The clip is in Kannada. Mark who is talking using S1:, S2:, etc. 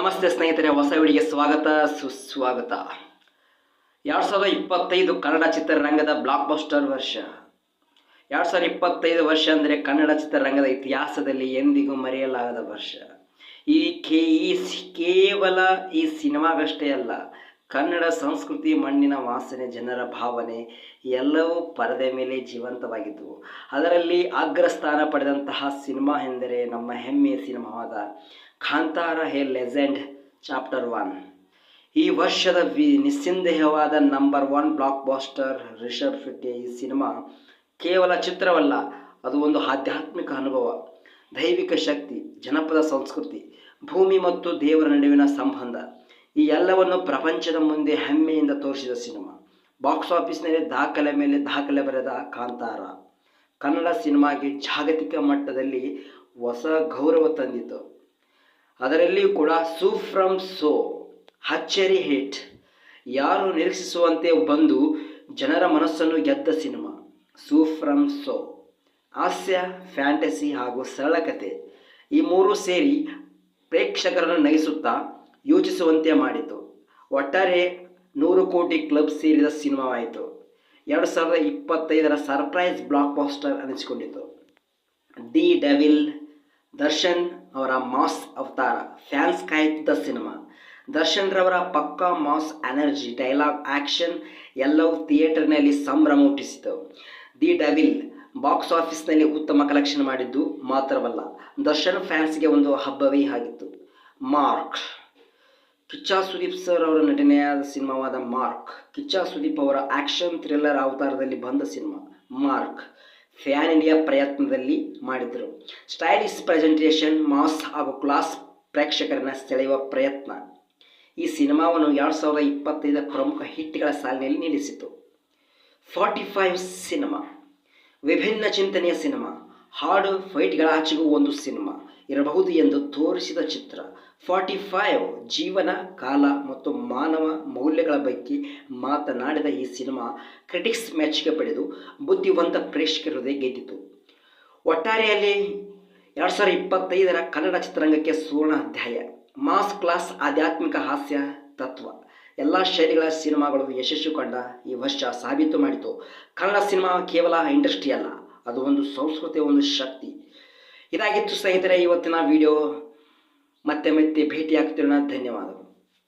S1: ನಮಸ್ತೆ ಸ್ನೇಹಿತರೆ ಹೊಸ ವಿಡಿಗೆ ಸ್ವಾಗತ, ಸುಸ್ವಾಗತ. ಎರಡು ಸಾವಿರದ ಇಪ್ಪತ್ತೈದು ಕನ್ನಡ ಚಿತ್ರರಂಗದ ಬ್ಲಾಕ್ ಬಸ್ಟರ್ ವರ್ಷ. ಎರಡು ಸಾವಿರದ ಇಪ್ಪತ್ತೈದು ವರ್ಷ ಅಂದರೆ ಕನ್ನಡ ಚಿತ್ರರಂಗದ ಇತಿಹಾಸದಲ್ಲಿ ಎಂದಿಗೂ ಮರೆಯಲಾಗದ ವರ್ಷ. ಈ ಕೇ, ಈ ಕೇವಲ ಈ ಸಿನಿಮಾಗಷ್ಟೇ ಅಲ್ಲ, ಕನ್ನಡ ಸಂಸ್ಕೃತಿ ಮಣ್ಣಿನ ವಾಸನೆ, ಜನರ ಭಾವನೆ ಎಲ್ಲವೂ ಪರದೆ ಮೇಲೆ ಜೀವಂತವಾಗಿದ್ದವು ಅದರಲ್ಲಿ ಅಗ್ರಸ್ಥಾನ ಪಡೆದಂತಹ ಸಿನಿಮಾ ಎಂದರೆ ನಮ್ಮ ಹೆಮ್ಮೆಯ ಸಿನಿಮಾವಾದ Kantara, a legend, chapter one. ಈ ವರ್ಷದ ವಿ, ನಿಸ್ಸಂದೇಹವಾದ number one blockbuster Rishab Shetty ಈ ಸಿನಿಮಾ ಕೇವಲ ಚಿತ್ರವಲ್ಲ, ಅದು ಒಂದು ಆಧ್ಯಾತ್ಮಿಕ ಅನುಭವ. ದೈವಿಕ ಶಕ್ತಿ, ಜನಪದ ಸಂಸ್ಕೃತಿ, ಭೂಮಿ ಮತ್ತು ದೇವರ ನಡುವಿನ ಸಂಬಂಧ. ಈ ಎಲ್ಲವನ್ನು ಪ್ರಪಂಚದ ಮುಂದೆ ಹೆಮ್ಮೆಯಿಂದ ತೋರಿಸಿದ ಸಿನಿಮಾ. ಬಾಕ್ಸ್ ಆಫೀಸ್ನಲ್ಲಿ ದಾಖಲೆ ಮೇಲೆ ದಾಖಲೆ ಬರೆದ ಕಾಂತಾರ. ಕನ್ನಡ ಸಿನಿಮಾಗೆ ಜಾಗತಿಕ ಮಟ್ಟದಲ್ಲಿ ಹೊಸ ಗೌರವ ತಂದಿತು. ಅದರಲ್ಲಿಯೂ ಕೂಡ ಸೂ ಫ್ರಮ್ ಸೋ ಅಚ್ಚರಿ ಹಿಟ್. ಯಾರು ನಿರೀಕ್ಷಿಸುವಂತೆ ಬಂದು ಜನರ ಮನಸ್ಸನ್ನು ಗೆದ್ದ ಸಿನಿಮಾ. ಸೂ ಫ್ರಮ್ ಸೋ. ಹಾಸ್ಯ, ಫ್ಯಾಂಟಸಿ ಹಾಗೂ ಸರಳ ಕತೆ. ಈ ಮೂರು ಸೇರಿ ಪ್ರೇಕ್ಷಕರನ್ನು ನಗಿಸುತ್ತಾ ಯೋಚಿಸುವಂತೆ ಮಾಡಿತು. ಒಟ್ಟಾರೆ ನೂರು ಕೋಟಿ ಕ್ಲಬ್ ಸೇರಿದ ಸಿನಿಮಾವಾಯಿತು. ಎರಡು ಸಾವಿರದ ಇಪ್ಪತ್ತೈದರ ಸರ್ಪ್ರೈಸ್ ಬ್ಲಾಕ್ ಪೋಸ್ಟರ್ ಅನಿಸಿಕೊಂಡಿತು. ದಿ ಡೆವಿಲ್ ದರ್ಶನ್ ಅವರ ಮಾಸ್ ಅವತಾರ ಫ್ಯಾನ್ಸ್ ಕಾಯುತ್ತಿದ್ದ ಸಿನಿಮಾ. ದರ್ಶನ್ ರವರ ಪಕ್ಕಾ ಮಾಸ್ ಎನರ್ಜಿ, ಡೈಲಾಗ್, ಆಕ್ಷನ್ ಎಲ್ಲವೂ ಥಿಯೇಟರ್ನಲ್ಲಿ ಸಂಭ್ರಮ ಹುಟ್ಟಿಸಿತು. ದಿ ಡವಿಲ್ ಬಾಕ್ಸ್ ಆಫೀಸ್ನಲ್ಲಿ ಉತ್ತಮ ಕಲೆಕ್ಷನ್ ಮಾಡಿದ್ದು ಮಾತ್ರವಲ್ಲ, ದರ್ಶನ್ ಫ್ಯಾನ್ಸ್ಗೆ ಒಂದು ಹಬ್ಬವೇ ಆಗಿತ್ತು. ಮಾರ್ಕ್. ಕಿಚ್ಚಾ ಸುದೀಪ್ ಸರ್ ಅವರ ನಟನೆಯಾದ ಸಿನಿಮಾವಾದ ಮಾರ್ಕ್. ಕಿಚ್ಚಾ ಸುದೀಪ್ ಅವರ ಆಕ್ಷನ್ ಥ್ರಿಲ್ಲರ್ ಅವತಾರದಲ್ಲಿ ಬಂದ ಸಿನಿಮಾ, ಮಾರ್ಕ್. ಫ್ಯಾನ್ ಇಂಡಿಯಾ ಪ್ರಯತ್ನದಲ್ಲಿ ಮಾಡಿದರು. ಸ್ಟೈಲಿಶ್ ಪ್ರೆಸೆಂಟೇಷನ್ ಮಾಸ್ ಹಾಗೂ ಕ್ಲಾಸ್ ಪ್ರೇಕ್ಷಕರನ್ನು ಸೆಳೆಯುವ ಪ್ರಯತ್ನ. ಈ ಸಿನಿಮಾವನ್ನು ಎರಡು ಸಾವಿರದ ಇಪ್ಪತ್ತೈದರ ಪ್ರಮುಖ ಹಿಟ್ಗಳ ಸಾಲಿನಲ್ಲಿ ನಿಲ್ಲಿಸಿತು. ಫಾರ್ಟಿ ಫೈವ್ ಸಿನಿಮಾ ವಿಭಿನ್ನ ಚಿಂತನೆಯ ಸಿನಿಮಾ ಹಾಡು ಫೈಟ್ಗಳ ಆಚೆಗೂ ಒಂದು ಸಿನಿಮಾ ಇರಬಹುದು ಎಂದು ತೋರಿಸಿದ ಚಿತ್ರ. ಫಾರ್ಟಿ ಫೈವ್ ಜೀವನ, ಕಾಲ ಮತ್ತು ಮಾನವ ಮೌಲ್ಯಗಳ ಬಗ್ಗೆ ಮಾತನಾಡಿದ ಈ ಸಿನಿಮಾ ಕ್ರಿಟಿಕ್ಸ್ ಮೆಚ್ಚುಗೆ ಪಡೆದು ಬುದ್ಧಿವಂತ ಪ್ರೇಕ್ಷಕರ ಹೃದಯ ಗೆದ್ದಿತು. ಒಟ್ಟಾರೆಯಲ್ಲಿ ಎರಡು ಸಾವಿರದ ಇಪ್ಪತ್ತೈದರ ಕನ್ನಡ ಚಿತ್ರರಂಗಕ್ಕೆ ಸುವರ್ಣ ಅಧ್ಯಾಯ, ಮಾಸ್ ಕ್ಲಾಸ್ ಆಧ್ಯಾತ್ಮಿಕ ಹಾಸ್ಯ ತತ್ವ. ಎಲ್ಲ ಶೈಲಿಗಳ ಸಿನಿಮಾಗಳು ಯಶಸ್ಸು ಕಂಡ ಈ ವರ್ಷ ಸಾಬೀತು ಮಾಡಿತು. ಕನ್ನಡ ಸಿನಿಮಾ ಕೇವಲ ಇಂಡಸ್ಟ್ರಿ ಅಲ್ಲ, ಅದು ಒಂದು ಸಂಸ್ಕೃತಿಯ ಒಂದು ಶಕ್ತಿ. ಇದಾಗಿತ್ತು ಸ್ನೇಹಿತರೆ, ಇವತ್ತಿನ ವಿಡಿಯೋ. ಮತ್ತೆ ಮತ್ತೆ ಭೇಟಿ ಆಗ್ತಿರೋಣ ಧನ್ಯವಾದಗಳು.